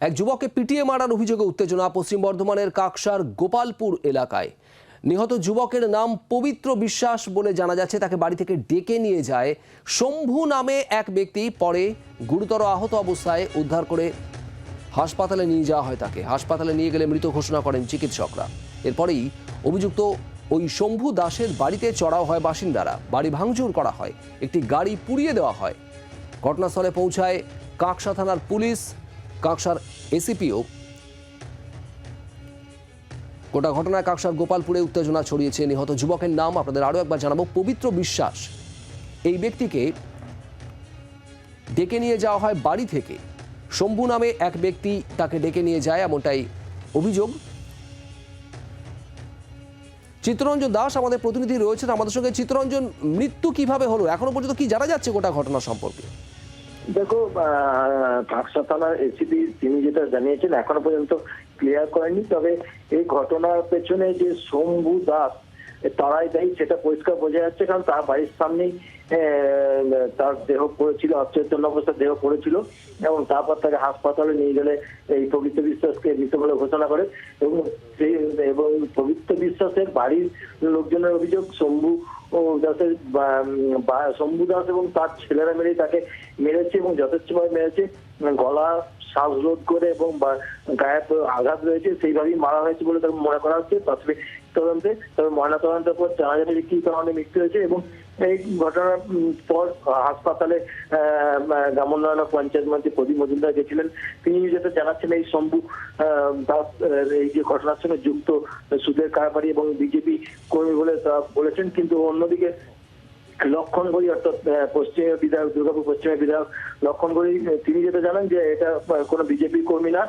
এক যুবককে পিটিয়ে মারার অভিযোগে উত্তেজনা পশ্চিম বর্ধমানের কাকসার গোপালপুর এলাকায়। নিহত যুবকের নাম পবিত্র বিশ্বাস বলে জানা যাচ্ছে। তাকে বাড়ি থেকে ডেকে নিয়ে যায় শম্ভু নামে এক ব্যক্তি। পরে গুরুতর আহত অবস্থায় উদ্ধার করে হাসপাতালে নিয়ে যাওয়া হয় তাকে। হাসপাতালে নিয়ে গেলে মৃত ঘোষণা করেন চিকিৎসকরা। এরপরেই অভিযুক্ত ওই শম্ভু দাসের বাড়িতে চড়াও হয় বাসিন্দারা। বাড়ি ভাঙচুর করা হয়। একটি গাড়ি পুড়িয়ে দেওয়া হয়। ঘটনাস্থলে পৌঁছায় কাকসা থানার পুলিশ। কাকসার এসিপিও গোটা ঘটনায় কাকসার গোপালপুরে উত্তেজনা ছড়িয়েছে। নিহত যুবকের নাম আপনাদের আরও একবার জানাব। পবিত্র বিশ্বাস, এই ব্যক্তিকে ডেকে নিয়ে যাওয়া হয় বাড়ি থেকে। শম্ভু নামে এক ব্যক্তি তাকে ডেকে নিয়ে যায় এমনটাই অভিযোগ। চিত্তরঞ্জন দাস আমাদের প্রতিনিধি রয়েছেন আমাদের সঙ্গে চিত্তরঞ্জন, মৃত্যু কীভাবে হলো? এখনও পর্যন্ত কি জানা যাচ্ছে গোটা ঘটনা সম্পর্কে? দেখো কাকসা থানার এসিপি তিনি যেটা জানিয়েছেন, এখনও পর্যন্ত ক্লিয়ার করেনি তবে এই ঘটনার পেছনে যে শম্ভু দাস, তারাই দায়ী, সেটা পরিষ্কার বোঝা যাচ্ছে, কারণ তার বাড়ির সামনেই তার দেহ পড়েছিল অচেতন অবস্থা দেহ পড়েছিল, এবং তারপর তাকে হাসপাতালে নিয়ে গেলে এই পবিত্র বিশ্বাসকে মৃত বলে ঘোষণা করে। এবং এবং পবিত্র বিশ্বাসের বাড়ির লোকজনের অভিযোগ, শম্ভু বা- শম্ভু দাস এবং তার ছেলেরা মেরেই তাকে মেরেছে এবং যথেচ্ছভাবে মেরেছে। গলা শ্বাসরোধ করে এবং গায়ে আঘাত রয়েছে, সেইভাবেই মারা হয়েছে বলে তাকে মনে করা হচ্ছে। প্রাথমিক তদন্তে, তবে ময়নাতদন্তের পর জানা যাবে কি কারণে মৃত্যু হয়েছে এবং এই ঘটনার পর হাসপাতালে গ্রামোন্নয়ন পঞ্চায়েত মন্ত্রী প্রদীপ মজুমদার গেছিলেন। তিনি যেটা জানাচ্ছেন এই শম্ভু দাস এই যে ঘটনার সঙ্গে যুক্ত সুদের কারবারি এবং বিজেপি কর্মী বলে বলেছেন, কিন্তু অন্যদিকে লক্ষণ গড়ি অর্থাৎ পশ্চিমের বিধায়ক দুর্গাপুর পশ্চিমের বিধায়ক লক্ষণ গড়ি আহ, তিনি যেটা জানান যে এটা কোনো বিজেপি কর্মী না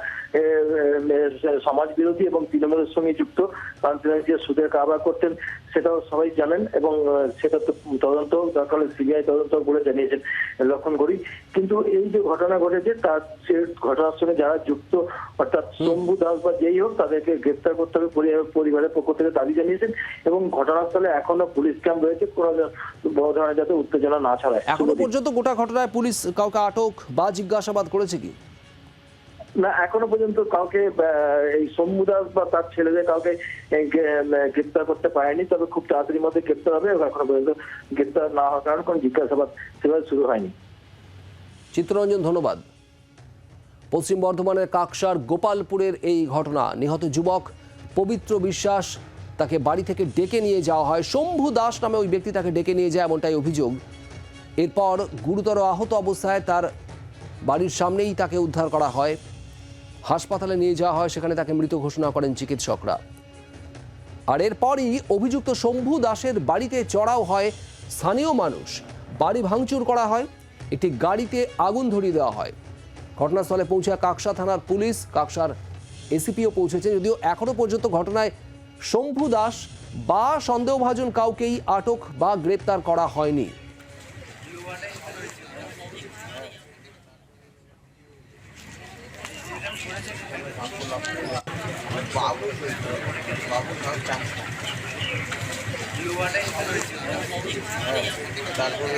সমাজ বিরোধী এবং তৃণমূলের সঙ্গে যুক্ত কারণ তিনি যে সুদের কারবার করতেন সেটাও সবাই জানেন এবং সেটা তো তদন্ত দরকার সিবিআই তদন্ত বলে জানিয়েছেন লক্ষণ গড়ি। কিন্তু এই যে ঘটনা ঘটেছে তার সে ঘটনার সঙ্গে যারা যুক্ত অর্থাৎ শম্ভু দাস বা যেই হোক তাদেরকে গ্রেপ্তার করতে হবে পরি- পরিবারের পক্ষ থেকে দাবি জানিয়েছেন এবং ঘটনাস্থলে এখনও পুলিশ ক্যাম্প রয়েছে কোনো বড় ধরনের যাতে উত্তেজনা না ছড়ায়। এখনও পর্যন্ত গোটা ঘটনায় পুলিশ কাউকে আটক বা জিজ্ঞাসাবাদ করেছে কি? না এখনও পর্যন্ত কাউকে এই দাস বা তার ছেলেদের কাউকে গ্রেপ্তার করতে পারেনি। তবে খুব তাড়াতাড়ির মধ্যে গ্রেপ্তার হবে এবং এখনও পর্যন্ত গ্রেপ্তার না হওয়ার কারণে কোনো জিজ্ঞাসাবাদ সেভাবে শুরু হয়নি। চিত্তরঞ্জন ধন্যবাদ। পশ্চিম বর্ধমানের কাকসার গোপালপুরের এই ঘটনা। নিহত যুবক পবিত্র বিশ্বাস তাকে বাড়ি থেকে ডেকে নিয়ে যাওয়া হয়। শম্ভু দাস নামে ওই ব্যক্তি তাকে ডেকে নিয়ে যায় এমনটাই অভিযোগ। এরপর গুরুতর আহত অবস্থায় তার বাড়ির সামনেই তাকে উদ্ধার করা হয়। হাসপাতালে নিয়ে যাওয়া হয়, সেখানে তাকে মৃত ঘোষণা করেন চিকিৎসকরা। আর এরপরই অভিযুক্ত শম্ভু দাসের বাড়িতে চড়াও হয়। স্থানীয় মানুষ, বাড়ি ভাঙচুর করা হয়, একটি গাড়িতে আগুন ধরিয়ে দেওয়া হয়। ঘটনাস্থলে পৌঁছায় কাকসা থানার পুলিশ। কাকসার এসিপিও পৌঁছেছে, যদিও এখনও পর্যন্ত ঘটনায় শম্ভু দাস বা সন্দেহভাজন কাউকেই আটক বা গ্রেপ্তার করা হয়নি। তারপরে